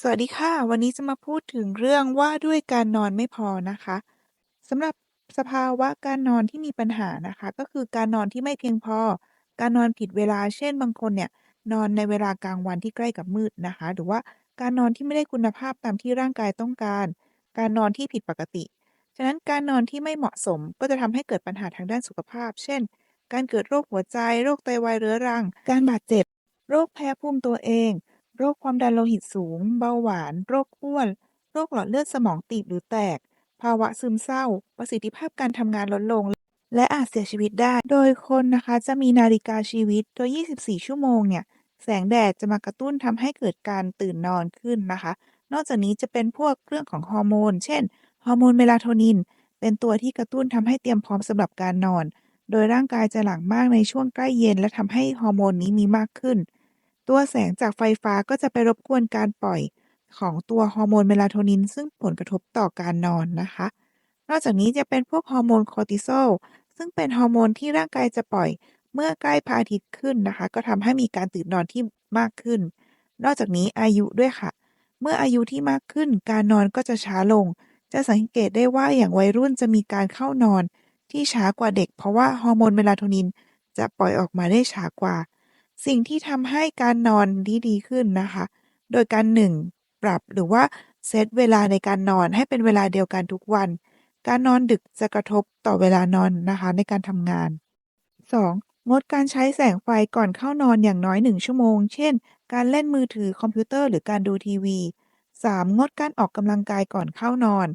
สวัสดีค่ะ วันนี้จะมาพูดถึงเรื่องว่าด้วยการนอนไม่พอนะคะ สำหรับสภาวะการนอนที่มีปัญหานะคะ ก็คือการนอนที่ไม่เพียงพอ การนอนผิดเวลา เช่น บางคนเนี่ยนอนในเวลากลางวันที่ใกล้กับมืดนะคะ หรือว่าการนอนที่ไม่ได้คุณภาพตามที่ร่างกายต้องการ การนอนที่ผิดปกติ ฉะนั้นการนอนที่ไม่เหมาะสมก็จะทำให้เกิดปัญหาทางด้านสุขภาพ เช่น การเกิดโรคหัวใจ โรคไตวายเรื้อรัง การบาดเจ็บ โรคแพ้ภูมิตัวเอง โรคความดันโลหิตสูง เบาหวาน โรคอ้วน โรคหลอดเลือดสมองตีบหรือแตก ภาวะซึมเศร้า ประสิทธิภาพการทำงานลดลง และอาจเสียชีวิตได้ โดยคนนะคะจะมีนาฬิกาชีวิต โดย 24 ชั่วโมงเนี่ย แสงแดดจะมากระตุ้นทำให้เกิดการตื่นนอนขึ้นนะคะ นอกจากนี้จะเป็นพวกเรื่องของฮอร์โมน เช่น ฮอร์โมนเมลาโทนิน เป็นตัวที่กระตุ้นทำให้เตรียมพร้อมสำหรับการนอน โดยร่างกายจะหลั่งมากในช่วงใกล้เย็น และทำให้ฮอร์โมนนี้มีมากขึ้น ตัวแสงจากไฟฟ้าก็จะไปรบกวนการปล่อยของตัวฮอร์โมนเมลาโทนิน ซึ่งผลกระทบต่อการนอนนะคะ นอกจากนี้จะเป็นพวกฮอร์โมนคอร์ติซอลซึ่งเป็นฮอร์โมนที่ร่างกายจะปล่อยเมื่อใกล้พระอาทิตย์ขึ้นนะคะ ก็ทำให้มีการตื่นนอนที่มากขึ้น นอกจากนี้อายุด้วยค่ะ เมื่ออายุที่มากขึ้น การนอนก็จะช้าลง จะสังเกตได้ว่าอย่างวัยรุ่นจะมีการเข้านอนที่ช้ากว่าเด็ก เพราะว่าฮอร์โมนเมลาโทนิน จะปล่อยออกมาได้ช้ากว่า สิ่งที่ทำให้การนอนที่ดีขึ้นนะคะ โดยการ 1. ปรับหรือว่าเซตเวลาในการนอนให้เป็นเวลาเดียวกันทุกวัน การนอนดึกจะกระทบต่อเวลานอนนะคะในการทำงาน 2. งดการใช้แสงไฟก่อนเข้านอนอย่างน้อย 1 ชั่วโมง เช่น การเล่นมือถือคอมพิวเตอร์หรือการดูทีวี 3. งดการออกกำลังกายก่อนเข้านอน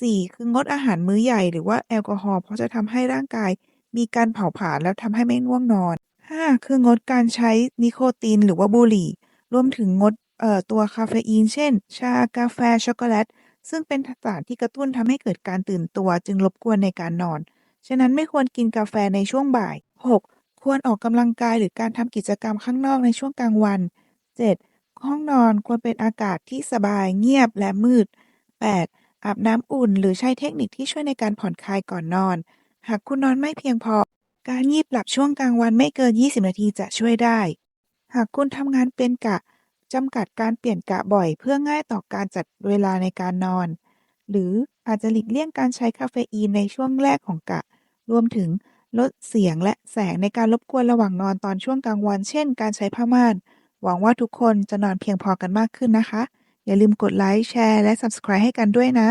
4. คืองดอาหารมื้อใหญ่หรือว่าแอลกอฮอล์เพราะจะทำให้ร่างกายมีการเผาผลาญแล้วทำให้ไม่ง่วงนอน 5. คืองดการใช้นิโคตินหรือว่าบุหรี่ รวมถึงงดเอ่อตัวคาเฟอีน เช่น ชากาแฟ ช็อกโกแลต ซึ่งเป็นสารที่กระตุ้นทำให้เกิดการตื่นตัว จึงรบกวนในการนอน ฉะนั้นไม่ควรกินกาแฟในช่วงบ่าย 6. ควรออกกำลังกายหรือการทำกิจกรรมข้างนอกในช่วงกลางวัน 7. ห้องนอนควรเป็นอากาศที่สบายเงียบและมืด 8. อาบน้ำอุ่น หรือใช้เทคนิคที่ช่วยในการผ่อนคลายก่อนนอน หากคุณนอนไม่เพียงพอ การงีบหลับช่วงกลางวันไม่เกิน 20 นาทีจะช่วยได้ หากคุณทำงานเป็นกะจำกัดการเปลี่ยนกะบ่อยเพื่อง่ายต่อการจัดเวลาในการนอน หรืออาจจะหลีกเลี่ยงการใช้คาเฟอีนในช่วงแรกของกะ รวมถึงลดเสียงและแสงในการรบกวนระหว่างนอนตอนช่วงกลางวัน เช่น การใช้ผ้าม่าน หวังว่าทุกคนจะนอนเพียงพอกันมากขึ้นนะคะ อย่าลืมกดไลค์แชร์และ Subscribe ให้กันด้วยนะ